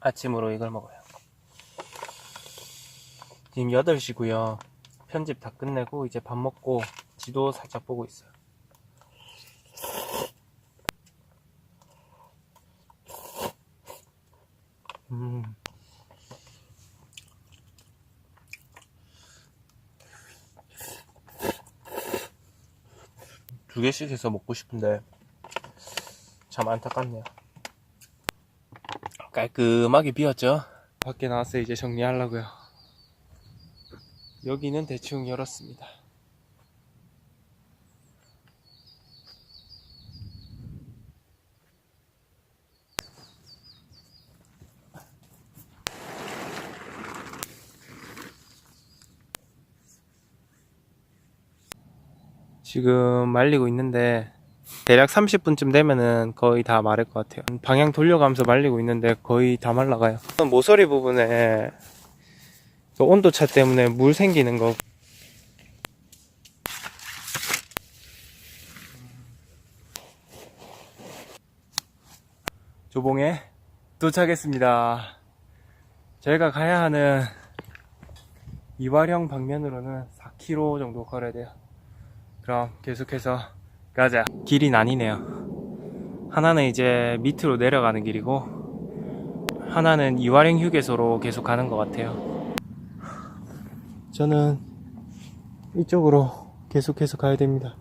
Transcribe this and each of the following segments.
아침으로 이걸 먹어요. 지금 8시고요. 편집 다 끝내고 이제 밥 먹고 지도 살짝 보고 있어요. 음. 두 개씩 해서 먹고 싶은데 참 안타깝네요. 깔끔하게 비었죠? 밖에 나와서 이제 정리하려고요. 여기는 대충 열었습니다. 지금 말리고 있는데 대략 30분쯤 되면은 거의 다 마를 것 같아요. 방향 돌려가면서 말리고 있는데 거의 다 말라가요. 모서리 부분에 그 온도차 때문에 물 생기는 거. 조봉에 도착했습니다. 저희가 가야 하는 이화령 방면으로는 4km 정도 걸어야 돼요. 그럼 계속해서 가자. 길이 나뉘네요. 하나는 이제 밑으로 내려가는 길이고, 하나는 이화령 휴게소로 계속 가는 것 같아요. 저는 이쪽으로 계속해서 가야 됩니다.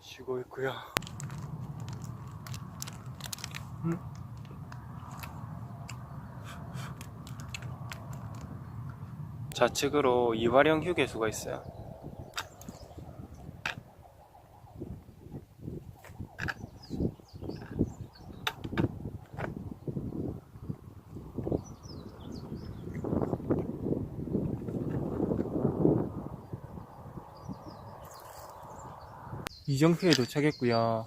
쉬고 있고요. 음. 좌측으로 이화령 휴게소가 있어요. 이정표에 도착했고요.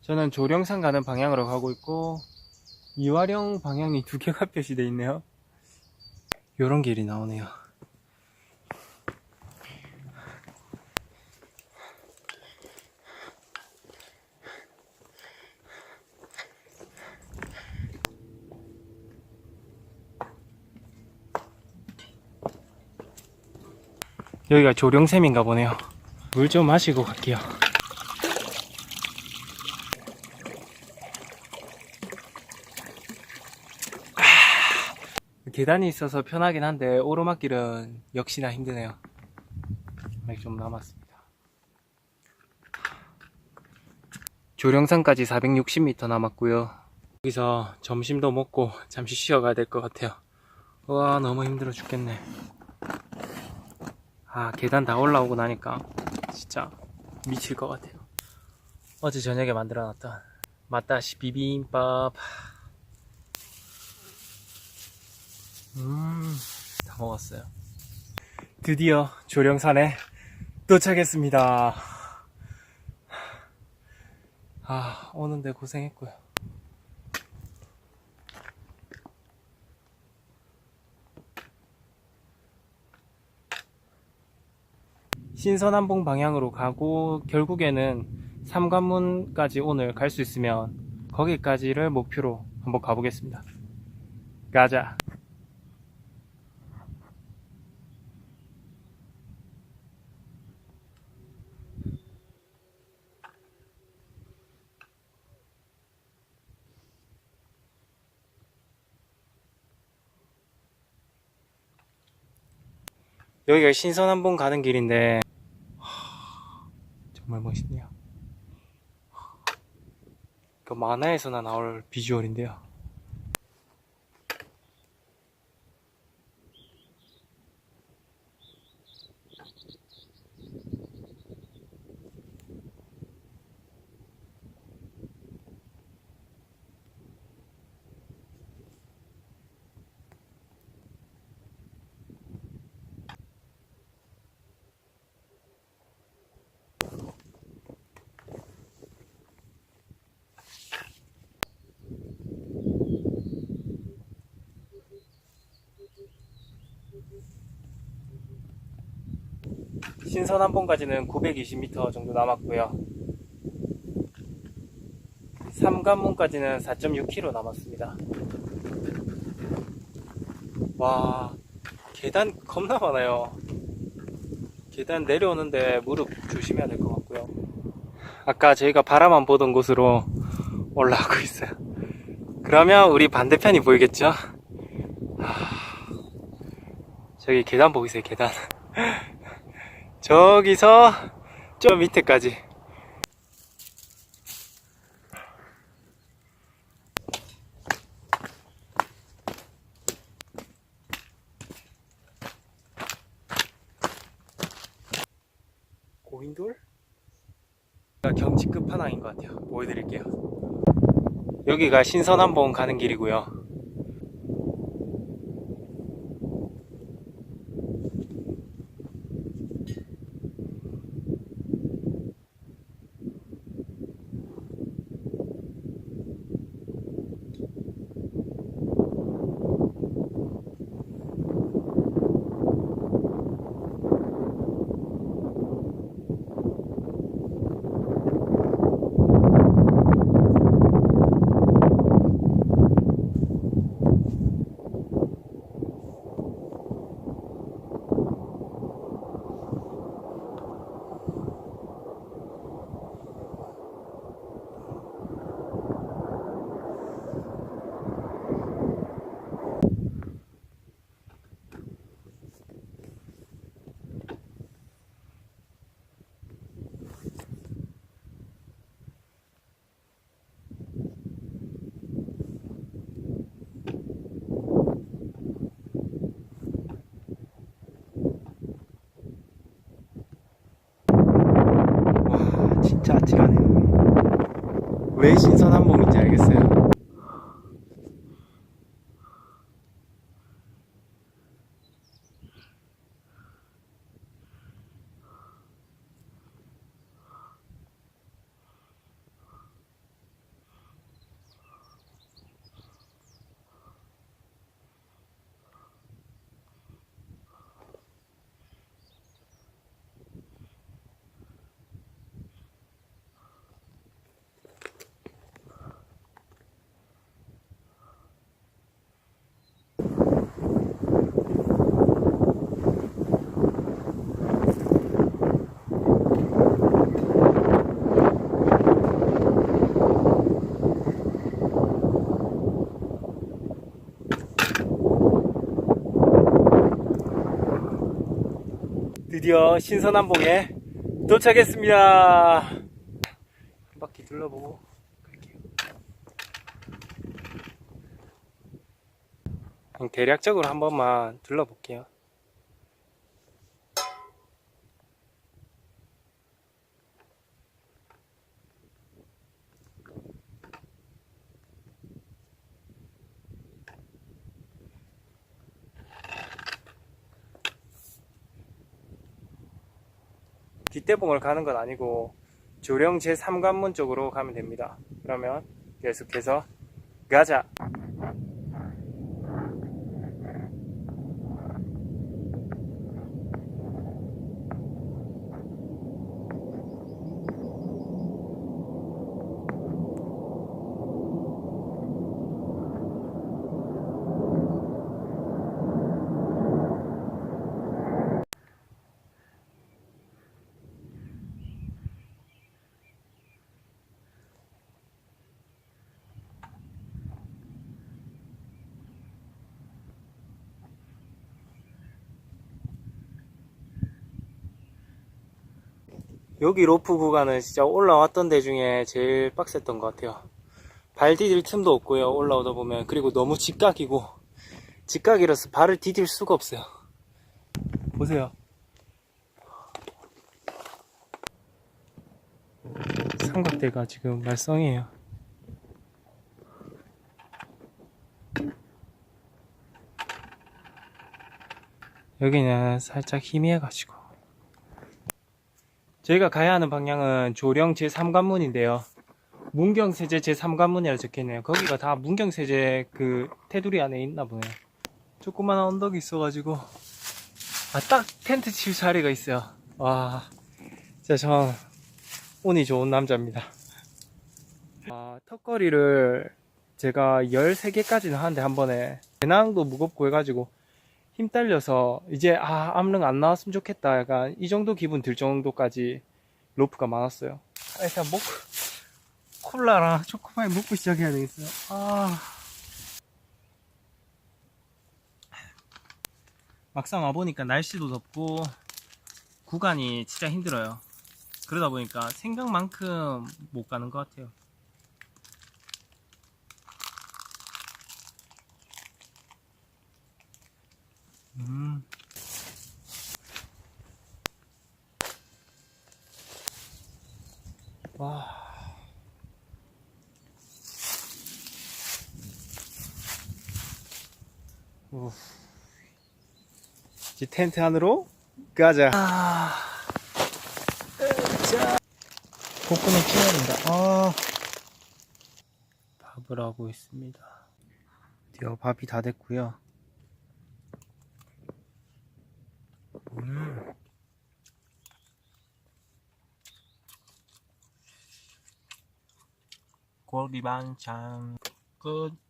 저는 조령산 가는 방향으로 가고 있고 이화령 방향이 두 개가 표시되어 있네요. 요런 길이 나오네요. 여기가 조령샘인가 보네요. 물 좀 마시고 갈게요. 계단이 있어서 편하긴 한데 오르막길은 역시나 힘드네요. 아직 좀 남았습니다. 조령산까지 460m 남았고요. 여기서 점심도 먹고 잠시 쉬어가야 될 것 같아요. 와 너무 힘들어 죽겠네. 아 계단 다 올라오고 나니까 진짜 미칠 것 같아요. 어제 저녁에 만들어놨던 맛다시 비빔밥. 음, 다 먹었어요. 드디어 조령산에 도착했습니다. 아, 오는데 고생했고요. 신선한봉 방향으로 가고 결국에는 삼관문까지 오늘 갈 수 있으면 거기까지를 목표로 한번 가보겠습니다. 가자. 여기가 신선한봉 가는 길인데 하, 정말 멋있네요. 그 만화에서나 나올 비주얼인데요. 신선한봉까지는 920m 정도 남았고요. 삼관문까지는 4.6km 남았습니다. 와, 계단 겁나 많아요. 계단 내려오는데 무릎 조심해야 될 것 같고요. 아까 저희가 바라만 보던 곳으로 올라가고 있어요. 그러면 우리 반대편이 보이겠죠? 하, 저기 계단 보이세요, 계단. 저기서 저 밑에까지. 고인돌? 경치 끝판왕인 것 같아요. 보여드릴게요. 여기가 신선한봉 가는 길이고요. 와, 진짜 아찔하네요. 왜 신선한봉인지 알겠어요. 드디어 신선한봉에 도착했습니다. 한 바퀴 둘러보고 갈게요. 대략적으로 한 번만 둘러볼게요. 뒷대봉을 가는 건 아니고 조령 제3관문 쪽으로 가면 됩니다. 그러면 계속해서 가자. 여기 로프 구간은 진짜 올라왔던 데 중에 제일 빡셌던 것 같아요. 발 디딜 틈도 없고요. 올라오다 보면 그리고 너무 직각이고 직각이라서 발을 디딜 수가 없어요. 보세요. 삼각대가 지금 말썽이에요. 여기는 살짝 희미해가지고 저희가 가야 하는 방향은 조령 제3관문인데요. 문경세제 제3관문이라 적혀있네요. 거기가 다 문경세제 그 테두리 안에 있나 보네요. 조그마한 언덕이 있어가지고 아 딱 텐트 칠 자리가 있어요. 와 진짜 전 운이 좋은 남자입니다. 아, 턱걸이를 제가 13개까지는 하는데 한 번에 배낭도 무겁고 해가지고 힘 딸려서 이제 아 암릉 안 나왔으면 좋겠다. 약간 이 정도 기분 들 정도까지 로프가 많았어요. 일단 목 콜라랑 초코파이 먹고 시작해야 되겠어요. 아. 막상 와보니까 날씨도 덥고 구간이 진짜 힘들어요. 그러다 보니까 생각만큼 못 가는 것 같아요 음. 와. 우. 이제 텐트 안으로 가자. 아. 자. 복근을 키워야 된다. 아. 밥을 하고 있습니다. 드디어 밥이 다 됐고요. 음. 고기 반찬 끝.